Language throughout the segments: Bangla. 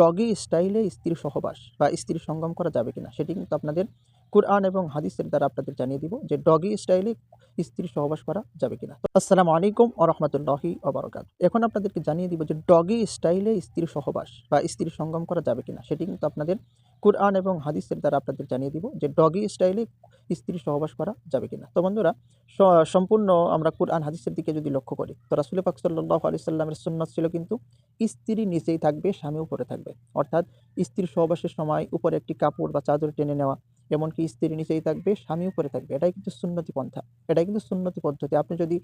ডগি স্টাইলে স্ত্রীর সহবাস বা স্ত্রী সঙ্গম করা যাবে কিনা, সেটি কিন্তু আপনাদের কোরআন এবং হাদিসের দ্বারা আপনাদের জানিয়ে দিব যে ডগি স্টাইলে স্ত্রী সহবাস করা যাবে কিনা। আসসালামু আলাইকুম ও রহমতুল্লাহি ওবরাকাত এখন আপনাদেরকে জানিয়ে দিব যে ডগি স্টাইলে স্ত্রীর সহবাস বা স্ত্রী সঙ্গম করা যাবে কিনা, সেটি কিন্তু আপনাদের কোরআন এবং হাদিসের দ্বারা আপনাদের জানিয়ে দিব যে ডগি স্টাইলে স্ত্রী সহবাস করা যাবে কিনা। তো বন্ধুরা সম্পূর্ণ আমরা কোরআন, হাদিসের দিকে যদি লক্ষ্য করি, তো রাসুল পাক সাল্লাহ আলি সাল্লামের সুন্নত ছিল কিন্তু স্ত্রী নিচেই থাকবে স্বামী উপরে থাকবে। অর্থাৎ স্ত্রীর সহবাসের সময় উপরে একটি কাপড় বা চাদর টেনে নেওয়া, এমনকি স্ত্রী নিচেই থাকবে, স্বামী উপরে থাকবে, এটাই কিন্তু সুন্নতি পন্থা, এটাই কিন্তু সুন্নতি পদ্ধতি। আপনি যদি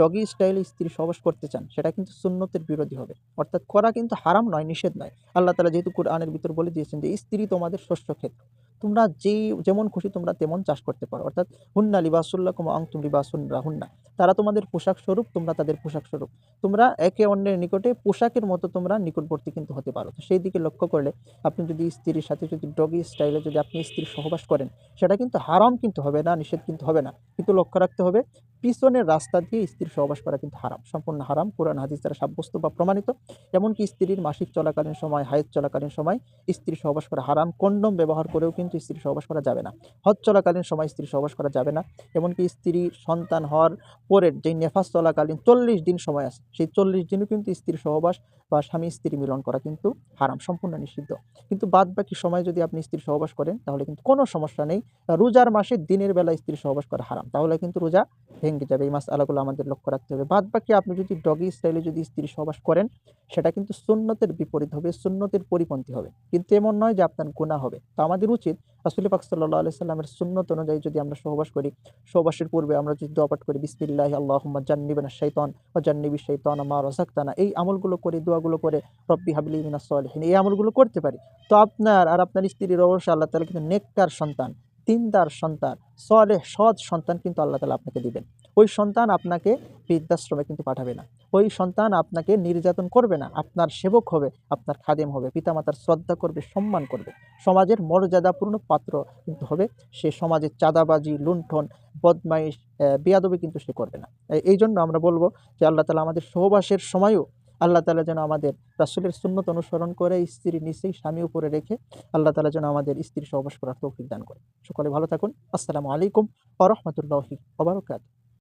ডগি স্টাইলে স্ত্রী সহবাস করতে চান, সেটা কিন্তু সুন্নতের বিরোধী হবে। অর্থাৎ করা কিন্তু হারাম নয়, নিষেধ নয়। আল্লাহ তালা যেহেতু কোরআনের ভিতর বলে দিয়েছেন যে, স্ত্রী তোমাদের শস্য ক্ষেত্র। তোমরা যেই, যেমন খুশি তোমরা তেমন চাষ করতে পারো। অর্থাৎ, হুন্না লিবাসুল্লাহ কুমা আংতুম লিবাসুল্লাহ হুন্না। তারা তোমাদের পোশাক স্বরূপ, তোমরা তাদের পোশাক স্বরূপ। তোমরা একে অন্যের নিকটে পোশাকের মতো তোমরা নিকটবর্তী কিন্তু হতে পারো। তো সেই দিকে লক্ষ্য করলে আপনি যদি স্ত্রীর সাথে যদি ডগি স্টাইলে যদি আপনি স্ত্রীর সহবাস করেন, সেটা কিন্তু হারাম কিন্তু হবে না, নিষেধ কিন্তু হবে না। কিন্তু লক্ষ্য রাখতে হবে, পিছনের রাস্তা দিয়ে স্ত্রীর সহবাস করা কিন্তু হারাম। সম্পূর্ণ হারাম। কোরআন, হাদিস দ্বারা সাব্যস্ত বা প্রমাণিত। এমনকি স্ত্রীর মাসিক চলাকালীন সময়, হায়ের চলাকালীন সময় স্ত্রী সহবাস করা হারাম। কন্ডম ব্যবহার করেও কিন্তু স্ত্রী সহবাস করা যাবে না। হজ চলাকালীন সময় স্ত্রী সহবাস করা যাবে না। এমনকি স্ত্রী সন্তান হওয়ার পরের যে নেফাস চলাকালীন চল্লিশ দিন সময় আছে, সেই চল্লিশ দিনও কিন্তু স্ত্রীর সহবাস বা স্বামী স্ত্রী মিলন করা কিন্তু হারাম, সম্পূর্ণ নিষিদ্ধ। কিন্তু বাদ বাকি সময় যদি আপনি স্ত্রী সহবাস করেন, তাহলে কিন্তু কোনো সমস্যা নেই। রোজার মাসে দিনের বেলা স্ত্রী সহবাস করা হারাম, তাহলে কিন্তু রোজা ভেঙে যাবে। এই মাস আলাগুলো আমাদের লক্ষ্য রাখতে হবে। বাদ বাকি আপনি যদি ডগি স্টাইলে যদি স্ত্রী সহবাস করেন, সেটা কিন্তু সুন্নতের বিপরীত হবে, সুন্নতের পরিপন্থী হবে। কিন্তু এমন নয় যে আপনার গুণা হবে। তো আমাদের উচিত আসলে পাক সাল্লাহ আলি সাল্লামের সুন্নত অনুযায়ী যদি আমরা সহবাস করি, সহবাসের পূর্বে আমরা যদি দোয়া পাঠ করি, বিসমিল্লাহ আল্লাহ জান্নিবানা শৈতন ও জান্নিবি শৈতন মা রাযাকতানা, এই আমলগুলো করে, দোয়াগুলো করে, রব্বি হাবলি মিনাস সলিহিন, এই আমলগুলো করতে পারি। তো আপনার আর আপনার স্ত্রীর অবশ্য আল্লাহ তালা কিন্তু নেককার সন্তান তিনদার সন্তান, সলেহ, সৎ সন্তান কিন্তু আল্লাহ তালা আপনাকে দিবেন। ওই সন্তান আপনাকে বৃদ্ধাশ্রমে কিন্তু পাঠাবে না। ওই সন্তান আপনাকে নির্যাতন করবে না। আপনার সেবক হবে, আপনার খাদেম হবে, পিতামাতার শ্রদ্ধা করবে, সম্মান করবে। সমাজের মর্যাদাপূর্ণ পাত্র কিন্তু হবে সে সমাজের চাঁদাবাজি, লুণ্ঠন, বদমাইশ বেয়াদবি কিন্তু সে করবে না। এই- এই জন্য আমরা বলব যে আল্লাহ তালা আমাদের সহবাসের সময়ও আল্লাহ তালা যেন আমাদের রাসুলের সুন্নত অনুসরণ করে স্ত্রী নিচেই স্বামী উপরে রেখে আল্লাহ তালা যেন আমাদের স্ত্রী সহবাস করার তৌফিক দান করে। সকলে ভালো থাকুন। আসসালামু আলাইকুম আ রহমতুল্লাহি ওবরাকাত